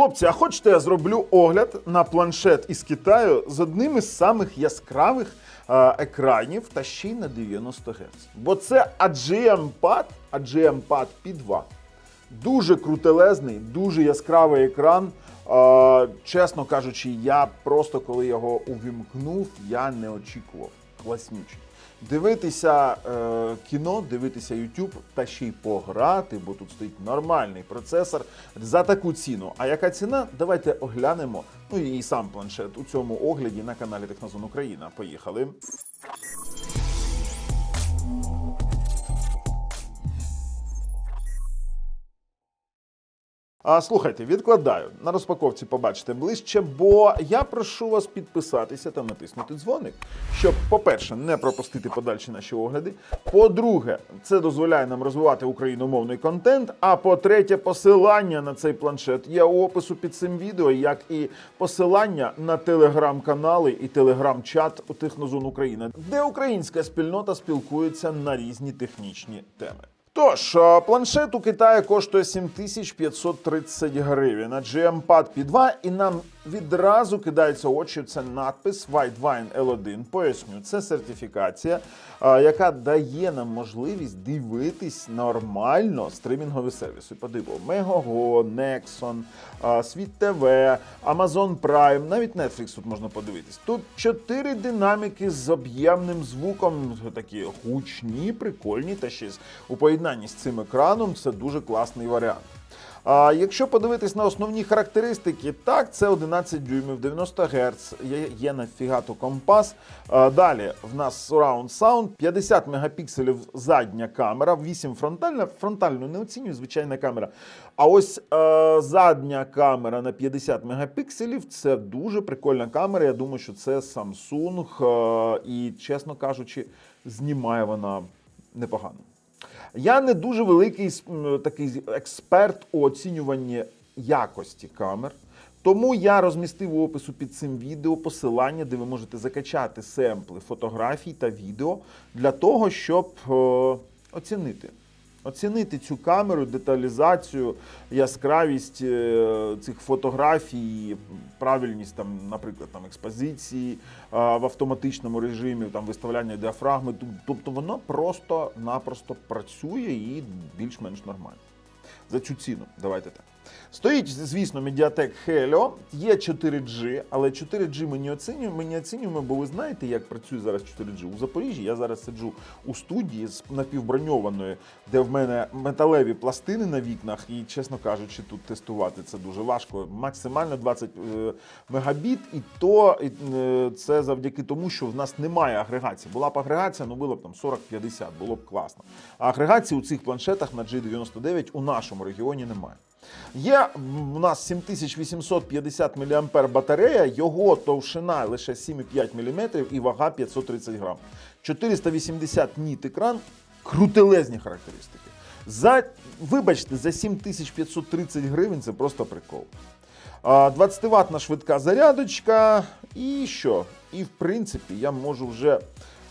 Хлопці, а хочете я зроблю огляд на планшет із Китаю з одним із самих яскравих е, екранів та ще й на 90 Гц. Бо це AGM Pad, AGM Pad P2. Дуже крутелезний, дуже яскравий екран. Е, чесно кажучи, я просто коли його увімкнув, я не очікував. Класнючий. Дивитися е, кіно, дивитися YouTube та ще й пограти, бо тут стоїть нормальний процесор за таку ціну. А яка ціна? Давайте оглянемо. Ну і сам планшет у цьому огляді на каналі Технозон Україна. Поїхали. А слухайте, відкладаю. На розпаковці побачите ближче, бо я прошу вас підписатися та натиснути дзвоник, щоб, по-перше, не пропустити подальші наші огляди. По-друге, це дозволяє нам розвивати україномовний контент. А по-третє, посилання на цей планшет є у опису під цим відео, як і посилання на телеграм-канали і телеграм-чат у Технозон Україна, де українська спільнота спілкується на різні технічні теми. Тож, е, планшет у Китаї коштує 7530 гривень, а GM-Pad P2, і нам відразу кидається очі це надпис Whitewine L1. Поясню, це сертифікація, яка дає нам можливість дивитись нормально стримінгові сервіси. Подиво, Megogo, Nexon, Світ ТВ, Amazon Prime, навіть Netflix тут можна подивитись. Тут чотири динаміки з об'ємним звуком, такі гучні, прикольні, та ще у поєднанні з цим екраном це дуже класний варіант. А якщо подивитись на основні характеристики, так, це 11 дюймів, 90 Гц, є, є на фігату компас. А, далі в нас Surround Sound, 50 мегапікселів задня камера, 8 фронтальна. Фронтальну не оцінюю, звичайна камера. А ось е, задня камера на 50 мегапікселів це дуже прикольна камера. Я думаю, що це Samsung. е, і, чесно кажучи, знімає вона непогано. Я не дуже великий такий експерт у оцінюванні якості камер. Тому я розмістив у опису під цим відео посилання, де ви можете закачати семпли фотографій та відео для того, щоб е, оцінити. Оцінити цю камеру, деталізацію, яскравість е, цих фотографій, правильність там, наприклад, там експозиції е, в автоматичному режимі, там виставляння діафрагми. Тобто воно просто-напросто працює і більш-менш нормально. За цю ціну, давайте так. Стоїть, звісно, Mediatek Helio, є 4G, але 4G ми не оцінюємо, ми не оцінюємо, бо ви знаєте, як працює зараз 4G. У Запоріжжі я зараз сиджу у студії з напівброньованої, де в мене металеві пластини на вікнах, і, чесно кажучи, тут тестувати це дуже важко. Максимально 20 е, мегабіт, і то е, це завдяки тому, що в нас немає агрегації. Була б агрегація, ну було б там 40-50, було б класно. А агрегації у цих планшетах на G99 у нашому регіоні немає. Є у нас 7850 мА батарея, його товщина лише 7,5 мм і вага 530 грам. 480 ніт екран, крутелезні характеристики. За, вибачте, за 7530 гривень це просто прикол. 20 ватна швидка зарядочка. І що? І в принципі я можу вже,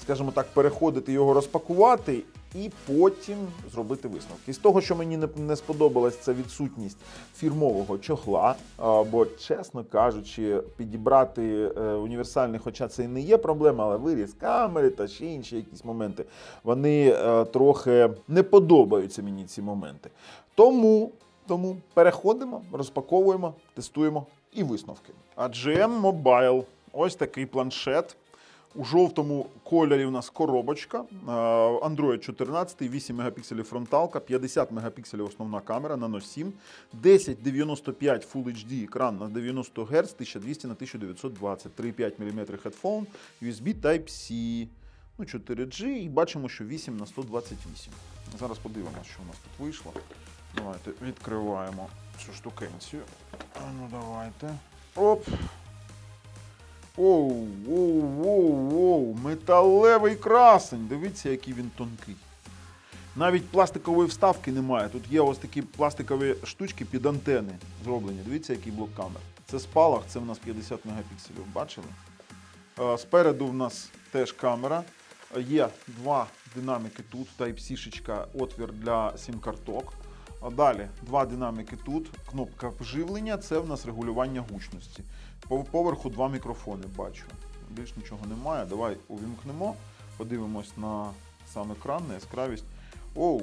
скажімо так, переходити його розпакувати і потім зробити висновки. З того, що мені не, сподобалось, це відсутність фірмового чохла. А, Бо, чесно кажучи, підібрати е, універсальний, хоча це і не є проблема, але виріз камери та ще інші якісь моменти, вони е, трохи не подобаються мені ці моменти. Тому тому переходимо, розпаковуємо, тестуємо і висновки. А GM Mobile ось такий планшет. У жовтому кольорі у нас коробочка. е, Android 14, 8 мегапікселів фронталка, 50 мегапікселів основна камера Nano 7, 1095 Full HD екран на 90 Гц, 1200 на 1920, 3,5 мм headphone, USB Type-C, ну 4G і бачимо, що 8 на 128. Зараз подивимося, що у нас тут вийшло. Давайте відкриваємо цю штукенцію. Ну давайте. Оп. Оу, оу, оу, оу, металевий красень. Дивіться, який він тонкий. Навіть пластикової вставки немає. Тут є ось такі пластикові штучки під антени зроблені. Дивіться, який блок камер. Це спалах, це в нас 50 мегапікселів. Бачили? Е, Спереду в нас теж камера. Є два динаміки тут, Type-C, отвір для сім-карток. Далі два динаміки тут. Кнопка вживлення це в нас регулювання гучності. По поверху два мікрофони бачу. Більш нічого немає. Давай увімкнемо, подивимось на сам екран, на яскравість. Оу,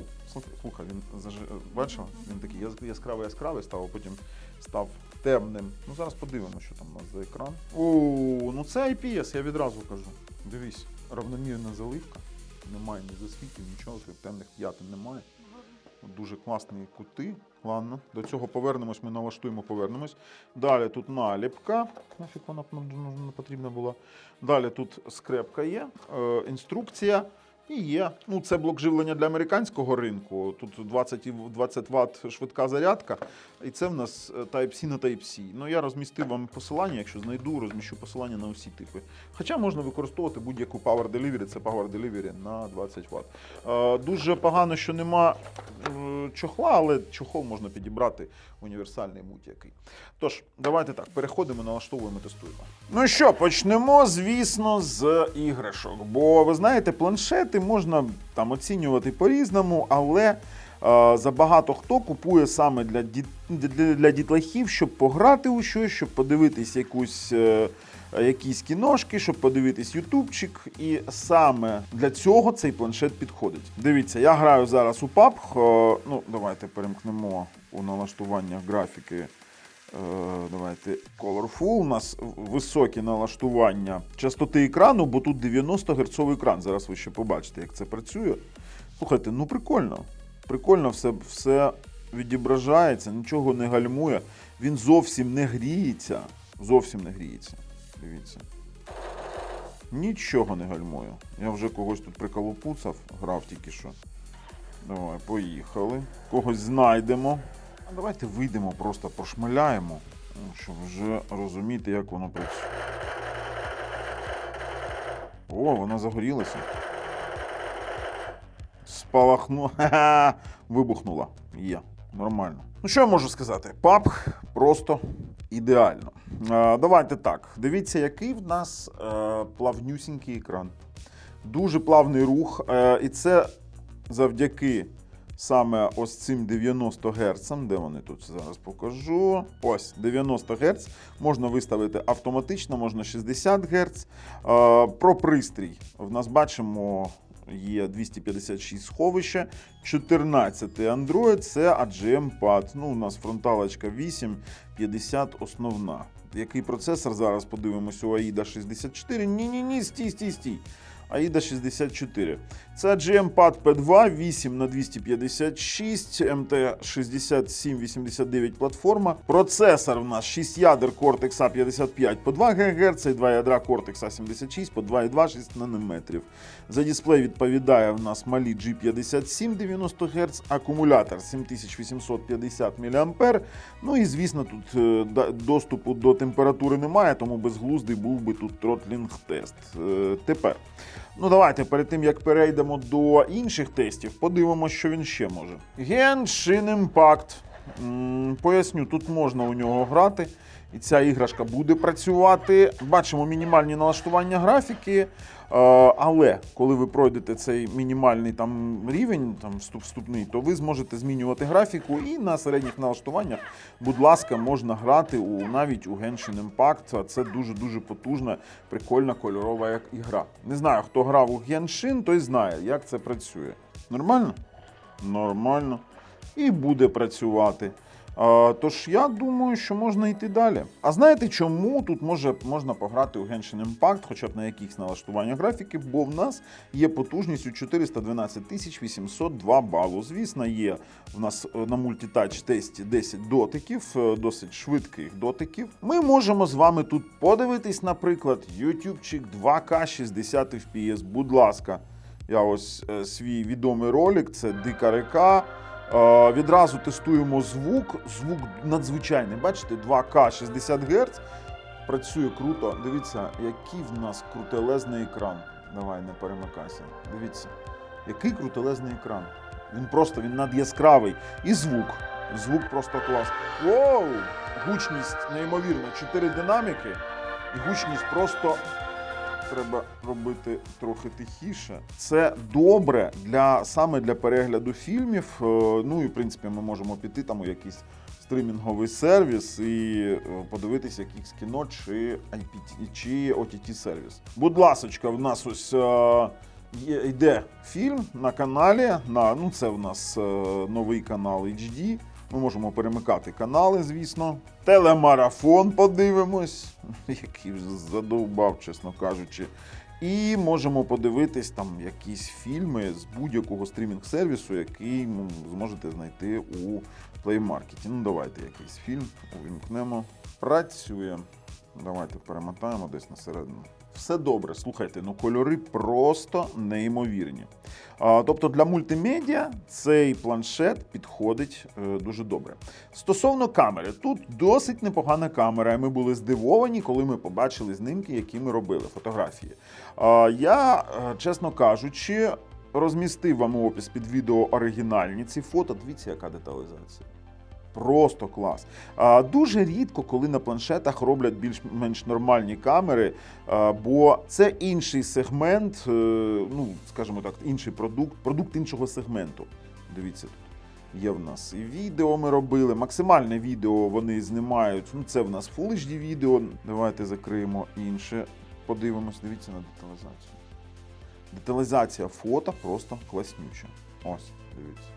слухай, він заж... бачив? Він такий яскравий яскравий став, а потім став темним. Ну зараз подивимося, що там у нас за екран. Оу, ну це IPS, я відразу кажу. Дивись, равномірна заливка. Немає ні засвітів, нічого, темних п'ятин немає. Дуже класні кути. Ладно, до цього повернемось, ми налаштуємо, повернемось. Далі тут наліпка. Нафіг вона нам потрібна була. Далі тут скрепка є, е, інструкція. І є. Ну, це блок живлення для американського ринку. Тут 20, і 20 Вт швидка зарядка. І це в нас е, Type-C на Type-C. Ну, я розмістив вам посилання, якщо знайду, розміщу посилання на усі типи. Хоча можна використовувати будь-яку Power Delivery, це Power Delivery на 20 Вт. Е, дуже погано, що нема е, чохла, але чохол можна підібрати універсальний будь-який. Тож, давайте так, переходимо, налаштовуємо, тестуємо. Ну що, почнемо, звісно, з іграшок. Бо ви знаєте, планшети можна там оцінювати по-різному, але е, забагато хто купує саме для, діт, для, дітлахів, щоб пограти у щось, щоб подивитись якусь. е, Якісь кіношки, щоб подивитись ютубчик, і саме для цього цей планшет підходить. Дивіться, я граю зараз у PUBG. е, Ну, давайте перемкнемо у налаштування графіки. Е, Давайте Colorful. У нас високі налаштування частоти екрану, бо тут 90 Гц екран. Зараз ви ще побачите, як це працює. Слухайте, ну прикольно. Прикольно все, все відображається, нічого не гальмує. Він зовсім не гріється. Зовсім не гріється. Дивіться. Нічого не гальмує. Я вже когось тут приколопуцав, грав тільки що. Давай, поїхали. Когось знайдемо. А давайте вийдемо, просто пошмаляємо, ну, щоб вже розуміти, як воно працює. О, вона загорілася. Спалахнула. Ха-ха, вибухнула. Є. Нормально. Ну, що я можу сказати? PUBG просто ідеально. Е, давайте так. Дивіться, який в нас е, плавнюсінький екран. Дуже плавний рух. Е, і це завдяки саме ось цим 90 Гц. Де вони тут зараз покажу? Ось 90 Гц. Можна виставити автоматично, можна 60 Гц. Е, про пристрій. В нас бачимо. Є 256 сховища, 14 Android, це AGM Pad. Ну, у нас фронталочка 8, 50 основна. Який процесор зараз подивимось у AIDA 64? Ні-ні-ні, стій, стій, стій. AIDA 64. Це AGM Pad P2 8 на 256 MT6789 платформа. Процесор в нас 6 ядер Cortex A55 по 2 ГГц і 2 ядра Cortex A76 по 2,2 6 нанометрів. За дисплей відповідає в нас малі G57 90 Гц, акумулятор 7850 мА. Ну і звісно, тут е, доступу до температури немає, тому безглуздий був би тут тротлінг тест. Е, Тепер. Ну давайте перед тим як перейдемо до інших тестів, подивимося, що він ще може. Genshin Impact. Поясню, тут можна у нього грати, і ця іграшка буде працювати. Бачимо мінімальні налаштування графіки. е, Але коли ви пройдете цей мінімальний там рівень, там вступний, то ви зможете змінювати графіку і на середніх налаштуваннях, будь ласка, можна грати у навіть у Genshin Impact. Це дуже дуже потужна, прикольна кольорова ігра. Не знаю, хто грав у Genshin, той знає, як це працює. Нормально? Нормально. І буде працювати. Тож я думаю, що можна йти далі. А знаєте, чому тут може, можна пограти у Genshin Impact, хоча б на якихось налаштуваннях графіки, бо в нас є потужність у 412 тисяч 802 балу. Звісно, є в нас е, на мультитач тесті 10 дотиків, е, досить швидких дотиків. Ми можемо з вами тут подивитись, наприклад, YouTubeчик 2К 60 FPS. Будь ласка, я ось е, свій відомий ролик, це Дика река. Е, відразу тестуємо звук. Звук надзвичайний. Бачите, 2К 60 Гц. Працює круто. Дивіться, який в нас крутелезний екран. Давай, не перемикайся. Дивіться, який крутелезний екран. Він просто він надяскравий. І звук. Звук просто клас. Воу! Гучність неймовірна. Чотири динаміки. І гучність просто треба робити трохи тихіше. Це добре для саме для перегляду фільмів. Е, Ну і в принципі ми можемо піти там у якийсь стрімінговий сервіс і е, подивитися якийсь кіно чи IPT, чи OTT сервіс. Будь ласочка, в нас ось. е, Є, йде фільм на каналі. На, ну, це в нас новий канал HD. Ми можемо перемикати канали, звісно. Телемарафон подивимось, який вже задовбав, чесно кажучи. І можемо подивитись там якісь фільми з будь-якого стрімінг-сервісу, який ну, зможете знайти у Play Market. Ну, давайте якийсь фільм увімкнемо. Працює. Давайте перемотаємо десь на середину. Все добре, слухайте, ну кольори просто неймовірні. Тобто для мультимедіа цей планшет підходить е, дуже добре. Стосовно камери, тут досить непогана камера, і ми були здивовані, коли ми побачили знімки, які ми робили, фотографії. Я, е, чесно кажучи, розмістив вам у опис під відео оригінальні ці фото. Дивіться, яка деталізація. Просто клас. А, дуже рідко, коли на планшетах роблять більш-менш нормальні камери, бо це інший сегмент, е, ну скажімо так, інший продукт, продукт іншого сегменту. Дивіться тут. Є в нас і відео ми робили. Максимальне відео вони знімають. Ну, це в нас Full HD відео. Давайте закриємо інше. Подивимось, дивіться на деталізацію. Деталізація фото просто класнюча. Ось, дивіться.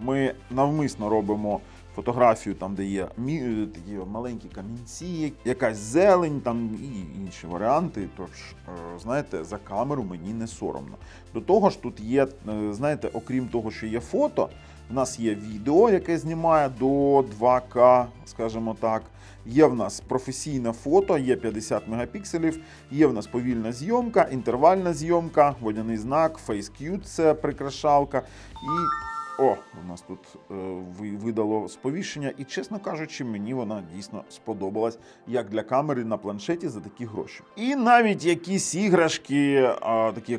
Ми навмисно робимо фотографію, там, де є мі- такі маленькі камінці, якась зелень, там і інші варіанти. Тож, е, знаєте, за камеру мені не соромно. До того ж, тут є, е, знаєте, окрім того, що є фото, в нас є відео, яке знімає до 2К, скажімо так. Є в нас професійне фото, є 50 мегапікселів, є в нас повільна зйомка, інтервальна зйомка, водяний знак, FaceQ – це прикрашалка. І о, у нас тут е, видало сповіщення, і чесно кажучи, мені вона дійсно сподобалась як для камери на планшеті за такі гроші. І навіть якісь іграшки, а, такі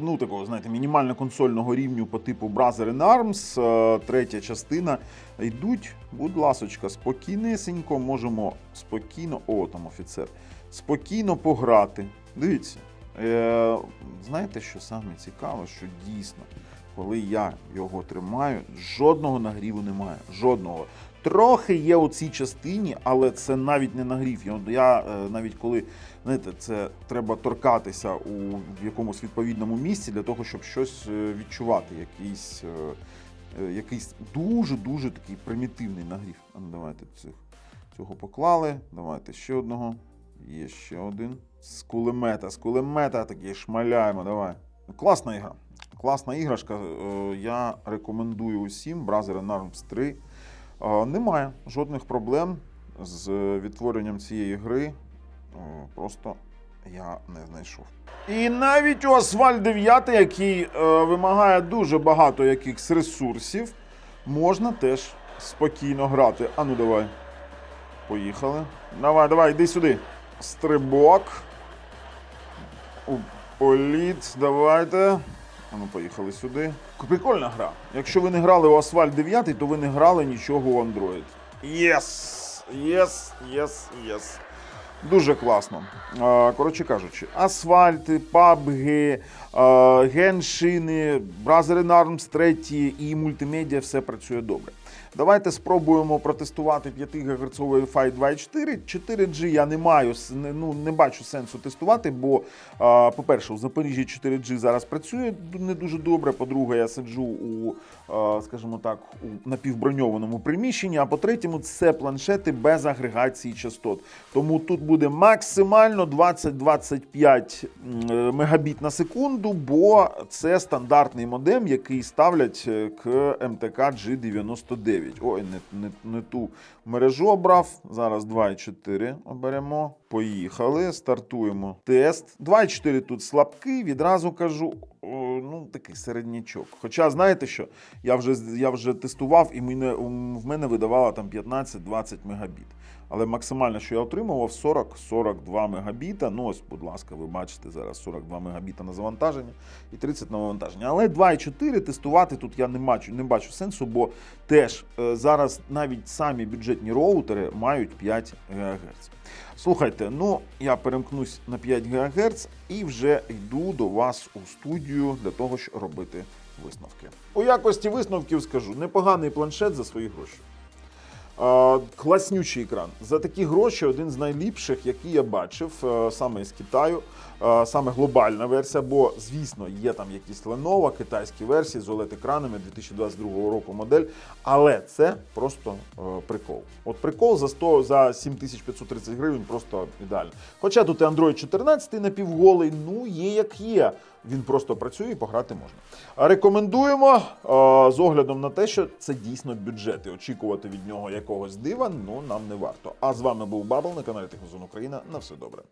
ну, такого, знаєте, мінімально консольного рівню по типу Brother in Arms, е, третя частина, йдуть, будь ласочка, спокійнесенько, можемо спокійно, о, там офіцер, спокійно пограти. Дивіться. Е, знаєте, що саме цікаво, що дійсно коли я його тримаю, жодного нагріву немає. Жодного. Трохи є у цій частині, але це навіть не нагрів. Я, е, навіть коли знаєте, це треба торкатися у якомусь відповідному місці для того, щоб щось е, відчувати, якийсь, е, якийсь дуже-дуже такий примітивний нагрів. Ну, давайте цих, цього поклали. Давайте ще одного. Є ще один. З кулемета, з кулемета такий шмаляємо. Давай. Класна ігра. Класна іграшка. Е, Я рекомендую усім in Arms 3. Е, Немає жодних проблем з відтворенням цієї гри. Е, Просто я не знайшов. І навіть у Asphalt 9, який вимагає дуже багато якихось ресурсів, можна теж спокійно грати. Ану, давай. Поїхали. Давай, давай, йди сюди. Стрибок. Політ, давайте. А ну, поїхали сюди. Прикольна гра. Якщо ви не грали у Асфальт 9, то ви не грали нічого у Android. Єс! Єс, єс, єс. Дуже класно. Коротше кажучи, асфальти, пабги, геншини, in Arms 3 і мультимедіа все працює добре. Давайте спробуємо протестувати 5 ГГц Wi-Fi 2.4. 4G я не маю ну, не бачу сенсу тестувати, бо, по-перше, у Запоріжжі 4G зараз працює не дуже добре. По-друге, я сиджу у, скажімо так, у напівброньованому приміщенні. А по-третьому, це планшети без агрегації частот. Тому тут буде максимально 20-25 е, мегабіт на секунду, бо це стандартний модем, який ставлять е, к МТК G99. Ой, не, не, не ту мережу обрав. Зараз 2,4 оберемо. Поїхали, стартуємо тест. 2,4 тут слабкий, відразу кажу. Ну, такий середнячок. Хоча, знаєте що, я вже, я вже тестував, і мене, в мене видавало там 15-20 мегабіт. Але максимально, що я отримував, 40-42 мегабіта. Ну, ось, будь ласка, ви бачите зараз 42 мегабіта на завантаження і 30 на вивантаження. Але 2,4 тестувати тут я не бачу, не бачу сенсу, бо теж е, зараз навіть самі бюджетні роутери мають 5 ГГц. Слухайте, ну я перемкнусь на 5 ГГц і вже йду до вас у студію для того, щоб робити висновки. У якості висновків скажу: непоганий планшет за свої гроші. Класнючий екран. За такі гроші один з найліпших, які я бачив, е, саме з Китаю, саме глобальна версія, бо, звісно, є там якісь Lenovo, китайські версії з OLED-екранами 2022 року модель, але це просто е, прикол. От прикол за 100, за 7530 гривень просто ідеально. Хоча тут і Android 14 напівголий, ну є як є. Він просто працює і пограти можна. Рекомендуємо е, з оглядом на те, що це дійсно бюджет. І очікувати від нього якогось дива ну нам не варто. А з вами був Бабл на каналі Технозон Україна. На все добре.